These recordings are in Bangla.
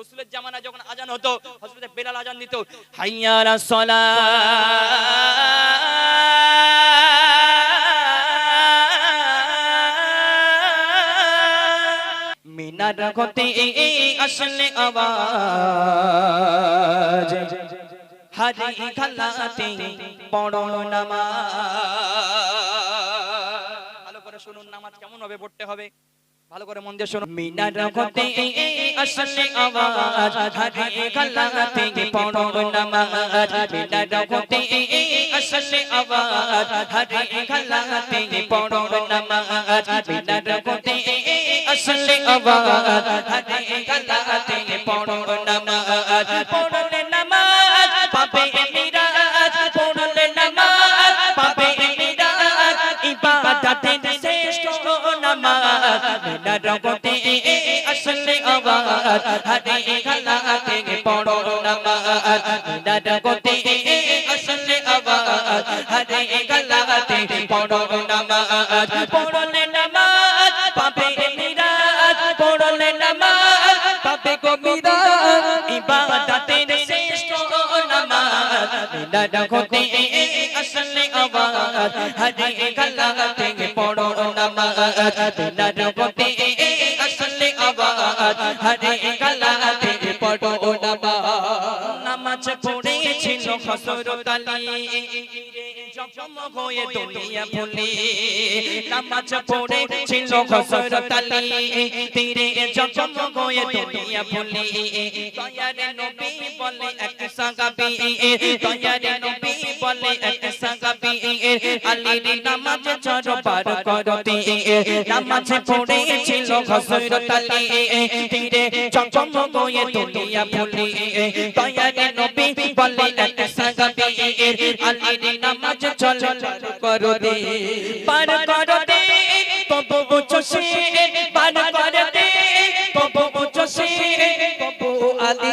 রসুলের জামানা যখন আজান হতো, হযরতে বেলাল আজান দিত, হাইয়ালা সলা। মিনার আসলে হারি খালাতে নামাজ। ভালো করে শুনুন, নামাজ কেমন হবে, পড়তে হবে? ভালো করে মন দিয়ে শুনুন মিনার হতে আসলে আওয়াজ হারি খালাতে পড়ো নামাজ। মিনার হতে আসলে আওয়াজ হারি খালাতে পড়ো নামাজ। মিনার হতে আসলে আওয়াজ হারি খালাতে পড়ো নামাজ। মিনার গতে আসলে আওয়াজ হারে খালাতে পড়ো নামাজ মিনার গতে আসলে আওয়াজ হারে খালাতে পড়ো নামাজ পড়লে নামাজ পাবে মিরাজ পড়লে নামাজ পাবে গো মিরাজ ইবাদতের শ্রেষ্ঠ নামাজ মিনার গতে আসলে আওয়াজ হারে খালাতে পড়ো নামাজ মিনার গতে আসলে আওয়াজ হারে খালাতে পড়ো নামাজ নামাজ পড়েছিল হসরত আলী জখম হয়ে দুনিয়া বলে এক সাহাবী দয়ারে নবী বলে এক আলীর নামাজ চর পার করতে নামাজ পড়েছিল হসরত আলী। তীরে জখম হয়ে দুনিয়া ভুলে দয়ারে নবী বলে এক সাহাবী আলীর নামাজ চল করো পার করো তবু বুঝছে পার করো তবু বুঝছে তবু আলী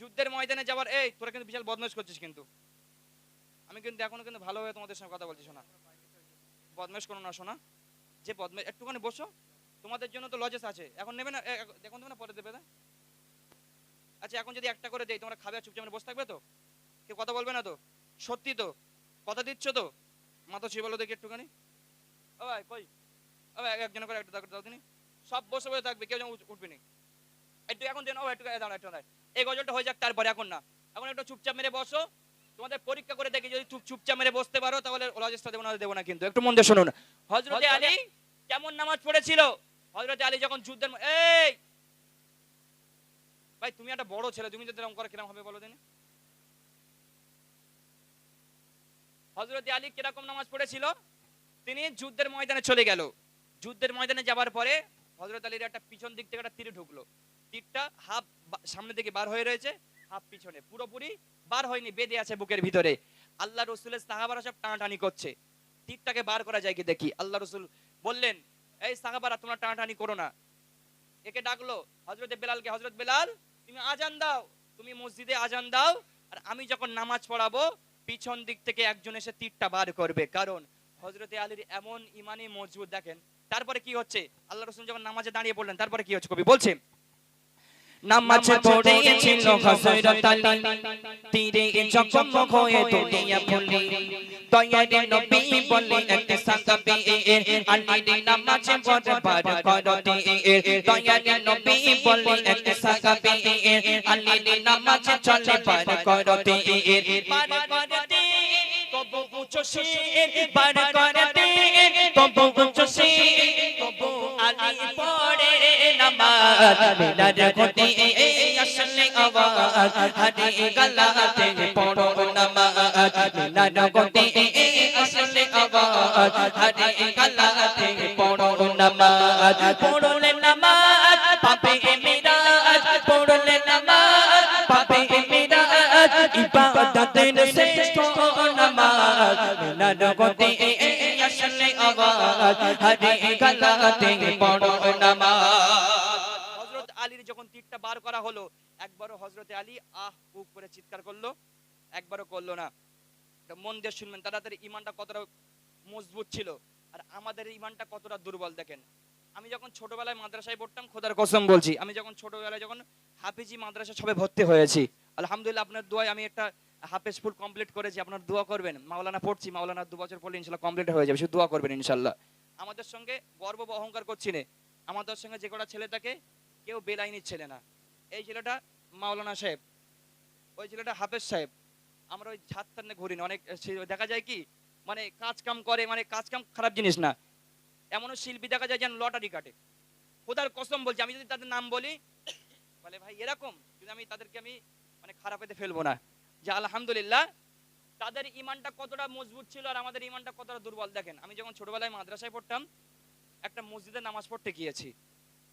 যুদ্ধের ময়দানে যাওয়ার এই তোরা কিন্তু বিশাল বদমাশ করছিস কিন্তু আমি কিন্তু এখনও কিন্তু ভালোভাবে তোমাদের সঙ্গে কথা বলছি শোনা বদমাশ করো না শোনা যে বদমাশ একটুখানি বসো তোমাদের জন্য তো লজেস আছে এখন নেবে না এখন দেবে না পরে দেবে না আচ্ছা এখন যদি একটা করে দেই তোমরা খাবে চুপচাপ বসে থাকবে তো কেউ কথা বলবে না তো সত্যি তো কথা দিচ্ছ তো মাথা ছুঁয়ে বলো দেখি একটুখানি ও ভাই কই ও ভাই একজন করে একটা দাও দিনি সব বসে বসে থাকবে কেউ যেন উঠ- উঠবে না একটু এখন দেন ও একটু দাঁড়া একটু দাঁড়া এই গজলটা হয়ে যাক তারপরে এখন না। এখন একটু চুপচাপ মেরে বসো। তোমাদের পরীক্ষা করে দেখি যদি চুপ চুপচাপ মেরে বসতে পারো তাহলে লজেসটা দেবো না দেবো না কিন্তু। একটু মন দিয়ে শুনুন। হজরতে আলী কেমন নামাজ পড়েছিল? হজরতে আলী যখন যুদ্ধের এই! ভাই তুমি একটা বড় ছেলে তুমি যদি করে কীরকম হবে বলো দিনে হজরত আলী কীরকম নামাজ পড়েছিল? তিনি যুদ্ধের ময়দানে চলে গেল। যুদ্ধের ময়দানে যাবার পরে হজরত আলীর একটা পিছন দিক থেকে একটা তীর ঢুকলো। তীরটা হাফ সামনে দিকে বার হয়ে রয়েছে হাফ পিছনে। পুরোপুরি বার হয়নি, বেঁধে আছে বুকের ভিতরে। আল্লাহ রসুলের সাহাবারা সব টানাটানি করছে। তীরটাকে বার করা যায় কি দেখি? আল্লাহ রসুল বললেন, এই সাহাবারা, তোমরা টানাটানি করো না। একে ডাকলো হজরত বেলালকে হজরত বেলাল, তুমি আজান দাও, তুমি মসজিদে আজান দাও, আর আমি যখন নামাজ পড়াবো, পিছন দিক থেকে একজন এসে তীরটা বার করবে। কারণ হজরতে আলীর এমন ইমানই মজবুত, দেখেন। তারপরে কি হচ্ছে? আল্লাহ রসুল যখন নামাজে দাঁড়িয়ে পড়লেন, তারপরে কি হচ্ছে কবি? বলছে নামাজ পড়েছিল হযরত আলী। তীরে যখন হয়ে দুনিয়া ভুলে দয়ারে নবী বলে এক সাহাবী আলীর নামাজ বরবার করতে দয়ারে নবী বলে এক সাহাবী আলীর নামাজ চলে বার করতে বার করতে। কবু উঁচু শির বার করতে কবু উঁচু শির আলী পড়ে নামাজ মিনার গতি আসলে আওয়াজ হরে গলাতে পড়ো নামাজ মিনার গতি আসলে আওয়াজ হরে গলাতে পড়ো নামাজ পড়লে নামাজ পাবে মিরাজ পড়লে নামাজ পাবে মিরাজ মিনার গতে আসলে আলীর যখন তীরটা বার করা হলো, একবারও আলী আহ উহ করে চিৎকার করল, একবারও করল না। মন দিয়ে শুনবেন তাদের ইমানটা কতটা মজবুত ছিল, আর আমাদের ইমানটা কতটা দুর্বল দেখেন। আমি যখন ছোটবেলায় মাদ্রাসায় পড়তাম, খোদার কসম বলছি, আমি যখন ছোটবেলায় যখন হাফিজি মাদ্রাসা সবে ভর্তি হয়েছি, আলহামদুলিল্লাহ আপনার দোয়ায় আমি একটা হাফেজ ফুল কমপ্লিট করেছি আপনার দোয়া করবেন। মাওলানা পড়ছি, মাওলানা দু বছর পড়লে ইনশাল্লাহ কমপ্লিট হয়ে যাবে, শুধু দোয়া করবেন ইনশাল্লাহ। আমাদের সঙ্গে গর্ব বা অহংকার করছি না। আমাদের সঙ্গে যে কটা ছেলে থাকে, কেউ বেলাইনির ছেলে না। এই ছেলেটা মাওলানা সাহেব, ওই ছেলেটা হাফেজ সাহেব। আমরা ওই ছাদ টানে ঘুরি না, অনেক দেখা যায় কি মানে কাজ কাম করে মানে কাজ কাম খারাপ জিনিস না। এমনও শিল্পী দেখা যায় যেন লটারি কাটে। খোদার কসম বলছি, আমি যদি তাদের নাম বলি, বলে ভাই এরকম, যদি আমি তাদেরকে আমি মানে খারাপ এতে ফেলব না। যে আলহামদুলিল্লাহ তাদের ইমানটা কতটা মজবুত ছিল আর আমাদের ইমানটা কতটা দুর্বল দেখেন, আমি যখন ছোটবেলায় মাদ্রাসায় পড়তাম, একটা মসজিদে নামাজ পড়তে গিয়েছি।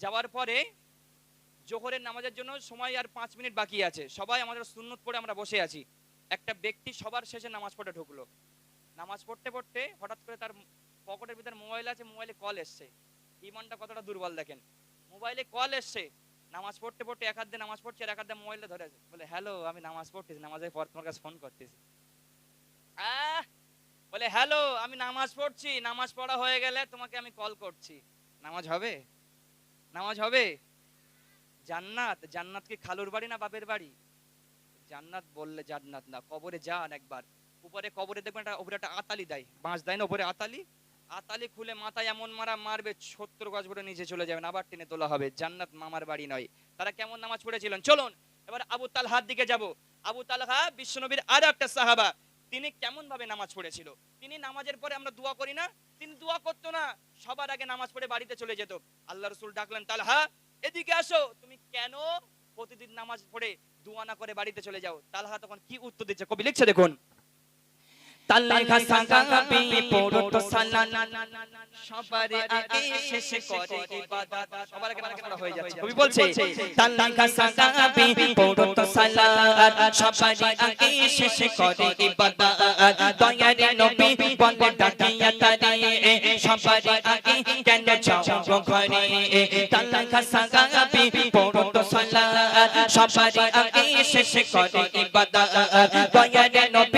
যাওয়ার পরে জোহরের নামাজের জন্য সময় আর পাঁচ মিনিট বাকি আছে, সবাই আমাদের সুন্নত পড়ে আমরা বসে আছি। একটা ব্যক্তি সবার শেষে নামাজ পড়ে ঢুকলো। নামাজ পড়তে পড়তে হঠাৎ করে তার পকেটের ভিতরে মোবাইল আছে, মোবাইলে কল এসছে। ইমানটা কতটা দুর্বল দেখেন, মোবাইলে কল এসছে। নামাজ পড়তে পড়তে এক হাত নামাজ পড়ছে আর এক হাত মোবাইলটা ধরে আছে। বলে হ্যালো আমি নামাজ পড়তেছি, নামাজের পর তোমার কাছে ফোন করতেছি। আহ! বলে হ্যালো আমি নামাজ পড়ছি, নামাজ পড়া হয়ে গেলে তোমাকে আমি কল করছি। নামাজ হবে? নামাজ হবে? জান্নাত? জান্নাত কি খালুর বাড়ি না বাপের বাড়ি? জান্নাত বললে জান্নাত না, কবরে যান একবার। উপরে কবরে দেখবেন একটা, উপরে একটা আতালি দেয়। বাঁশ দেয় না উপরে আতালি? আতালি খুলে মাথায় এমন মারা মারবে, সত্তর গজ করে নিচে চলে যাবেন, আবার টেনে তোলা হবে। জান্নাত মামার বাড়ি নয়। তারা কেমন নামাজ পড়েছিলেন? চলুন, এবার আবু তালহার দিকে যাব। আবু তালহা বিশ্বনবীর আর একটা সাহাবা, তিনি কেমন ভাবে নামাজ পড়েছিল? তিনি নামাজের পরে আমরা দোয়া করি না? তিনি দোয়া করতো না, সবার আগে নামাজ পড়ে বাড়িতে চলে যেত। আল্লাহ রসুল ডাকলেন, তালহা, এদিকে আসো, তুমি কেন প্রতিদিন নামাজ পড়ে দোয়া না করে বাড়িতে চলে যাও? তালহা তখন কি উত্তর দিচ্ছে? কবি লিখছে দেখুন। তালেখা সাগাবি পড়তো সালান সবার আগে শেষ করে ইবাদত। সবার আগে নামাজ পড়া হয়ে যাচ্ছে। কবি বলছে তালেখা সাগাবি পড়তো সালান সবার আগে শেষ করে ইবাদত। দয়ার নবী বলে ডাকিয়া তারে। সবার আগে কেন যাও ঘরে? পড়তো সালান সবার আগে শেষ করে ইবাদত।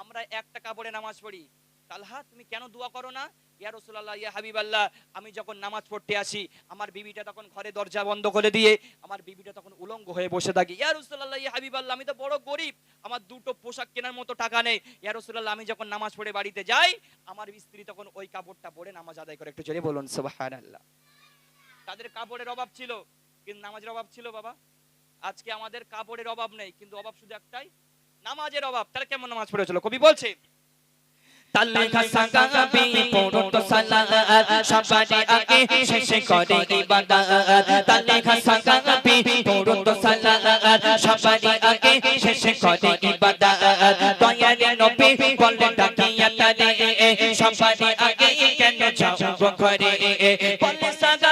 আমরা একটা কাপড়ে নামাজ পড়ি। তালহা, তুমি কেন দোয়া করো না? ইয়া রাসূলুল্লাহ, ইয়া হাবিবাল্লাহ, আমি যখন নামাজ পড়তে আসি, আমার বিবিটা তখন ঘরে দরজা বন্ধ করে দিয়ে, আমার বিবিটা তখন উলঙ্গ হয়ে বসে থাকে। ইয়া রাসূলুল্লাহ, ইয়া হাবিবাল্লাহ, আমি তো বড় গরিব, আমার দুটো পোশাক কেনার মতো টাকা নেই। ইয়া রাসূলুল্লাহ, আমি যখন নামাজ পড়ে বাড়িতে যাই, আমার স্ত্রী তখন ওই কাপড়টা পরে নামাজ আদায় করে। একটু জোরে বলুন, সুবহানাল্লাহ। তাদের কাপড়ের অভাব ছিল, কিন্তু নামাজের অভাব ছিল বাবা। আজকে আমাদের কাপড়ের অভাব নেই, কিন্তু অভাব শুধু একটাই নামাজের অভাব তারা কেমন নামাজ পড়েছিল কবি বলছে তালেখা সাগাবি পড়তো সালাত সবারে আগে শেষে করে ইবাদত তালেখা সাগাবি পড়তো সালাত সবারে আগে শেষে করে ইবাদত দয়ারে নবী বলে ডাকিয়া তারে সবারে আগে কেন যাও ঘরে? বলে সাগাবি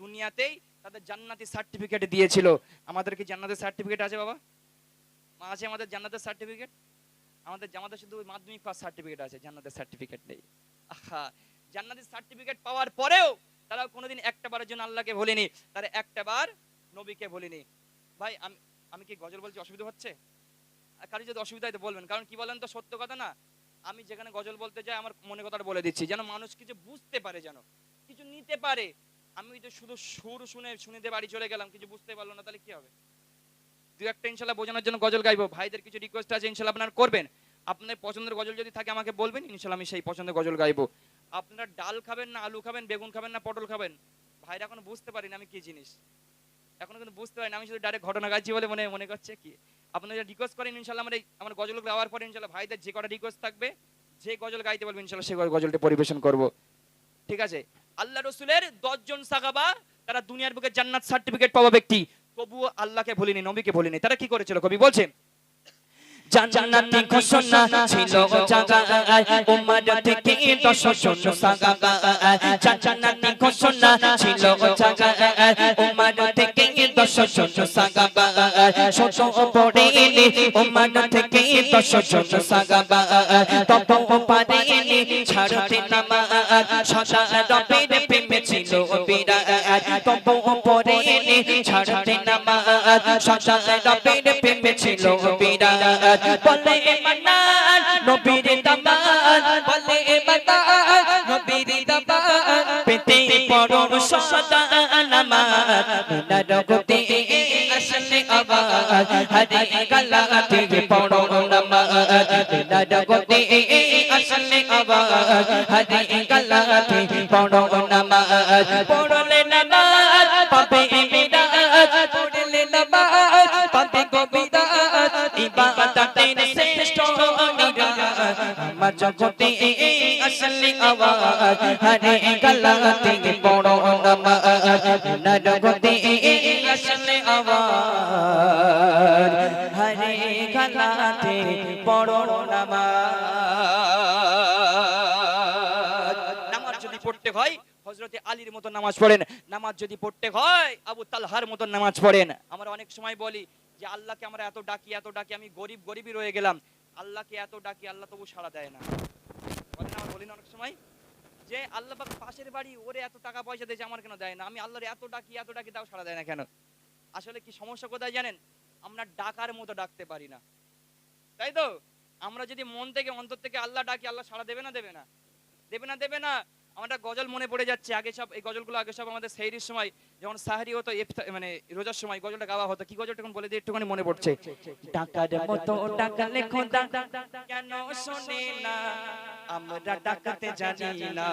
দুনিয়াতেই তাদের জান্নাতি সার্টিফিকেট দিয়েছিল। আমাদের কি জান্নাতের সার্টিফিকেট আছে বাবা? মা আছে আমাদের জান্নাতের সার্টিফিকেট? আমাদের আমাদের শুধু মাধ্যমিক পাস সার্টিফিকেট আছে, জান্নাতের সার্টিফিকেট নেই। আহা জান্নাতের সার্টিফিকেট পাওয়ার পরেও তারা কোনোদিন একটা বারের জন্য আল্লাহকে ভুলেনি, তারা একটা বার নবীকে ভুলেনি। ভাই, আমি আমি কি গজল বলছি, অসুবিধা হচ্ছে? কারও যদি অসুবিধা হয় তো বলবেন, কারণ কি বলেন তো, সত্য কথা না? আমি যেখানে গজল বলতে যাই, আমার মনে কথাটা বলে দিচ্ছি, যেন মানুষ কিছু বুঝতে পারে যেন, কিছু নিতে পারে। আমি তো শুধু সুর শুনে শুনেতে বাড়ি চলে গেলাম, কিছু বুঝতে পারল না, তাহলে কি হবে? দু একটা ইনশাল্লাহ বোঝানোর জন্য গজল গাইবো। ভাইদের কিছু রিকোয়েস্ট আছে, ইনশাল্লাহ আপনার করবেন। আপনার পছন্দের গজল যদি থাকে, আমাকে বলবেন, ইনশাল্লাহ আমি সেই পছন্দের গজল গাইবো। আপনারা ডাল খাবেন না আলু খাবেন, বেগুন খাবেন না, পটল খাবেন। ভাইরা এখনও বুঝতে পারিনি আমি কি জিনিস। এখনও কিন্তু বুঝতে পারিনি। আমি শুধু ডাইরেক্ট ঘটনা গাইছি বলে মনে মনে করছে কি? আপনারা রিকোয়েস্ট করেন, ইনশাল্লাহ আমার এই আমার গজল গাওয়ার পরে ইনশাল্লাহ ভাইদের যে কটা রিকোয়েস্ট থাকবে, যে গজল গাইতে বলবেন ইনশাল্লাহ সেই গজলটা পরিবেশন করব। ঠিক আছে? আল্লাহ রসুলের দশজন সাগাবা তারা দুনিয়ার বুকে জান্নাত সার্টিফিকেট পাওয়া ব্যক্তি। তবুও আল্লাহকে ভুলিনি, নবীকে ভুলিনি। তারা কি করেছিল কবি? বলছে জান্নাতি ঘোষণা ছিল জাগায়। উম্মার থেকে দশ জান্নাতি ঘোষণা ছিল জাগায়। উম্মার থেকে দশ উম্মার থেকে দশ তপ ছাড়তে নামাজ সদা রবের প্রেমে ছিল বিরাট। তপ ছাড়তে নামাজ সদা রবের প্রেমে ছিল বিরাট। বলে মান্নান, নবীর দামান। বলে মান্নান, নবীর দামান। পেতে পড়ো সদা নামাজ মিনার গতি আসলে আওয়াজ হরে গলাতে পড়ো নামাজ মিনার গতি আসলে আওয়াজ হরে গলাতে পড়ো নামাজ পড়লে নামাজ জগতে আওয়াজ হরে গলাতে আওয়াজ হরে গলাতে নামাজ যদি পড়তে হয় হজরতে আলীর মতো নামাজ পড়েন। নামাজ যদি পড়তে হয়, আবু তালহার মতো নামাজ পড়েন। আমরা অনেক সময় বলি যে, আল্লাহকে আমরা এত ডাকি এত ডাকি, আমি গরিব, গরিবই রয়ে গেলাম। আল্লাহকে এত ডাকি, আল্লাহ তবু সাড়া দেয় না। বলেন আমরা বলি না অনেক সময়, যে আল্লাহ পাশের বাড়ি ওরে এত টাকা পয়সা দিয়েছে, আমার কেন দেয় না? আমি আল্লাহর এত ডাকি এত ডাকি, তাও সাড়া দেয় না কেন? আসলে কি সমস্যা কোথায় জানেন? আমরা ডাকার মতো ডাকতে পারি না। তাই তো? আমরা যদি মন থেকে, অন্তর থেকে আল্লাহ ডাকি, আল্লাহ সাড়া দেবে না দেবে না? দেবে না দেবে না? আমার গজল মনে পড়ে যাচ্ছে। আগে সব, এই গজলগুলো আগে সব আমাদের সেইরির সময় যখন সাহারি হতো মানে রোজার সময় গজলটা গাওয়া হতো কি গজলটা এখন বলে দিই? একটুখানি মনে পড়ছে। টাকার মতো টাকা লেখো কেন শোনে না? আমরা ডাকাতে জানি না।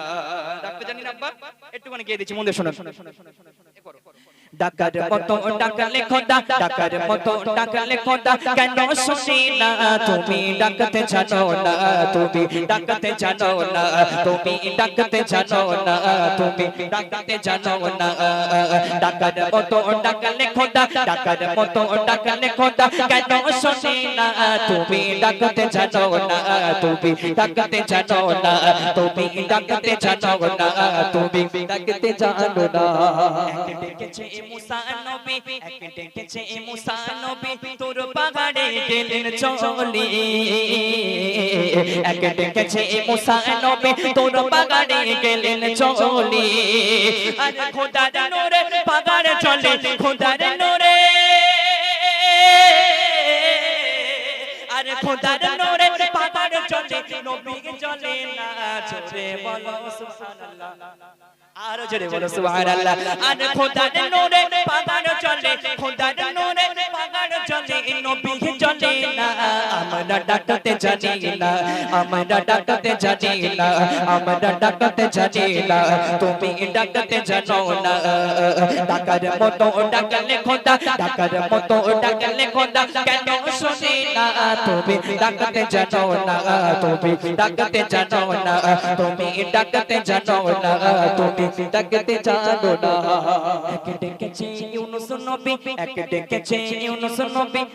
ডাকতে জানি না আব্বা। একটুখানি গিয়ে দিচ্ছি মনে শোনো শোনা করো, করো। ডাকার মতো টাকা লেখো ডাকার মতো টাকা লেখো কেন শোনে না তুমি ডাকতে জানো না তুমি ডাকতে জানো না তুমি ডাকতে জানো না তুমি ডাকতে জানো না ডাকার মতো টাকা লেখো ডাকার মতো টাকা লেখো কেন শোনে না তুমি ডাকতে জানো না তুমি ডাকতে জানো না তুমি ডাকতে জানো না তুমি ডাকতে জানো না ডেকেছে মুসা নবী এক ডেকেছে মুসা নবী তোর পাহাড়ে গেলেন চলি। এক ডেকেছে মুসা নবী তোর পাহাড়ে গেলেন চলি। আর খোদার নূরে পাহাড় চলে খোদার নূরে। আরে খোদার নূরে পাহাড় চলে নবী চলে না চলে বলো সুবহানাল্লাহ। আর জোরে বলো সুবহানাল্লাহ। আর খোদার নূরে পাহাড় চলে খোদার নূরে নবী চলে না আমরা ডাকতে জানি না আমরা ডাকতে জানি না আমরা ডাকতে জানি না তুমি ডাকতে জানো না ডাকার মতো ডাকলে খোদা ডাকার মতো ডাকলে খোদা কেন শুনি না তুমি ডাকতে জানো না তুমি ডাকতে জানো না তুমি ডাকতে জানো না তুমি ডাকতে জানো না এক ডেকেছে ইউনুস নবী এক ডেকেছে ইউনুস নবী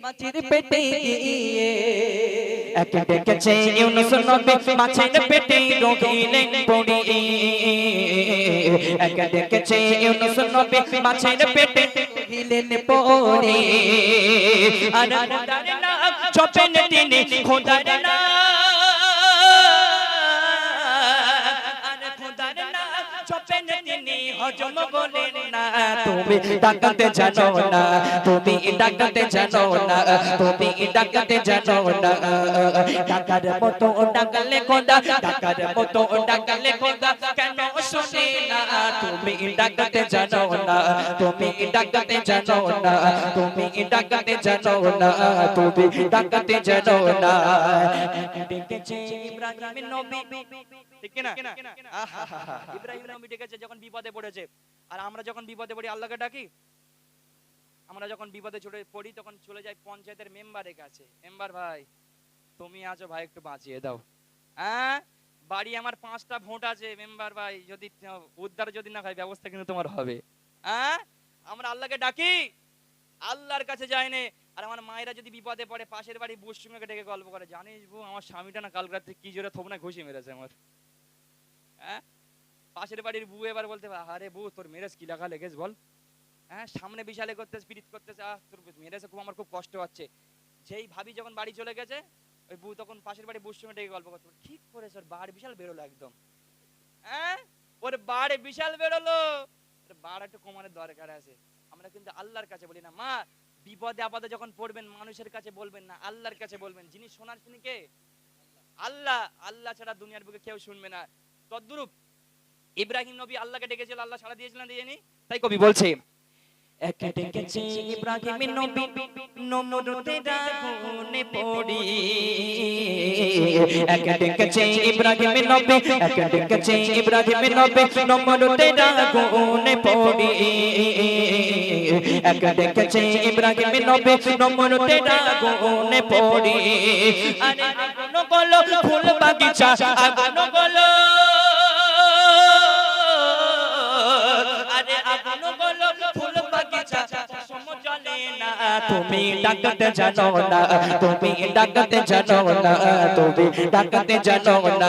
মাছের পেটে গিয়ে একে ডেকেছে ইউনুস নবী মাছের পেটে রোগিলেন পড়ি একে ডেকেছে ইউনুস নবী মাছের পেটে রোগিলেন পড়ি আর খোদার না খোদার নাম জপেন তিনি হজম বলেন না। তুমি ডাকতে জানো না তুমি ডাকতে জানো না তুমি ডাকতে জানো না। ডাকার মতো ডাকলে খোদা ডাকার মতো ডাকলে খোদা কেন শুনে না? তুমি ডাকতে জানো না তুমি ডাকতে জানো না তুমি ডাকতে জানো না তুমি ডাকতে জানো না। ডেকেছে ইব্রাহিম নবী। ঠিক না। ইব্রাহিম নবী ডেকেছে। যখন বিপদে পড়েছে। আর আমরা যখন বিপদে পড়ি, আল্লাহকে ডাকি? আমরা যখন বিপদে চলে পড়ি, তখন চলে যাই পঞ্চায়েতের মেম্বারের কাছে। মেম্বার ভাই, তুমি আছো ভাই, একটু বাঁচিয়ে দাও। হ্যাঁ? বাড়ি আমার পাঁচটা ভোট আছে, মেম্বার ভাই, যদি, উদ্ধার যদি না হয়, ব্যবস্থা কিন্তু তোমার হবে। হ্যাঁ? আমরা আল্লাহকে ডাকি? আল্লাহর কাছে যাই নে। আর আমার মায়েরা যদি বিপদে পড়ে, পাশের বাড়ি বুর ডেকে গল্প করে, জানিস বউ, আমার স্বামীটা না কাল রাত্রে কি জোরে থোপ না ঘুষি মেরেছে আমার। হ্যাঁ? পাশের বাড়ির বউ এবার বলতে আরে বউ, তোর মেরেজ কি লাগা লেগেছ বল? হ্যাঁ সামনে বিশালে করতে করতেছে আহ, তোর মেরেছে খুব আমার খুব কষ্ট হচ্ছে। যেই ভাবি যখন বাড়ি চলে গেছে, ওই বউ তখন পাশের বাড়ি বুর সঙ্গে ডেকে গল্প করতে ঠিক করেছে ওর বার বিশাল বেরোলো একদম। হ্যাঁ? ওর বাড়ে বিশাল বেরোলো? বার একটু কমানোর দরকার আছে। আমরা কিন্তু আল্লাহর কাছে বলি না। মা, বিপদে আপদে যখন পড়বেন, মানুষের কাছে বলবেন না, আল্লাহর কাছে বলবেন। যিনি শোনার তিনি কে? আল্লাহ আল্লাহ ছাড়া দুনিয়ার বুকে কেউ শুনবে না। তদ্রুপ ইব্রাহিম নবী আল্লাহকে ডেকেছিল আল্লাহ সাড়া দিয়েছিলেন দিয়েনি তাই কবি বলছে ফুল বাগিচা তুমি ডাকতে জানো না, তুমি ডাকতে জানো না, তুমি ডাকতে জানো না।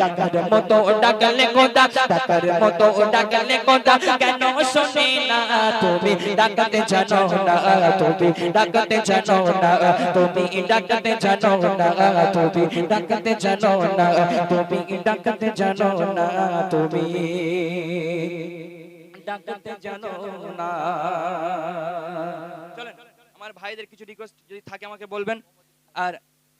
ডাকার মতো ডাকলে কোদা ডাকার মতো ডাকলে কোদা কেন শুনে না? তুমি ডাকতে জানো না, তুমি ডাকতে জানো না, তুমি ডাকতে জানো না, তুমি ডাকতে জানো না, তুমি ডাকতে জানো না, তুমি ডাকতে জানো না। ভাইদের কিছু রিকোয়েস্ট যদি থাকে আমাকে বলবেন। আর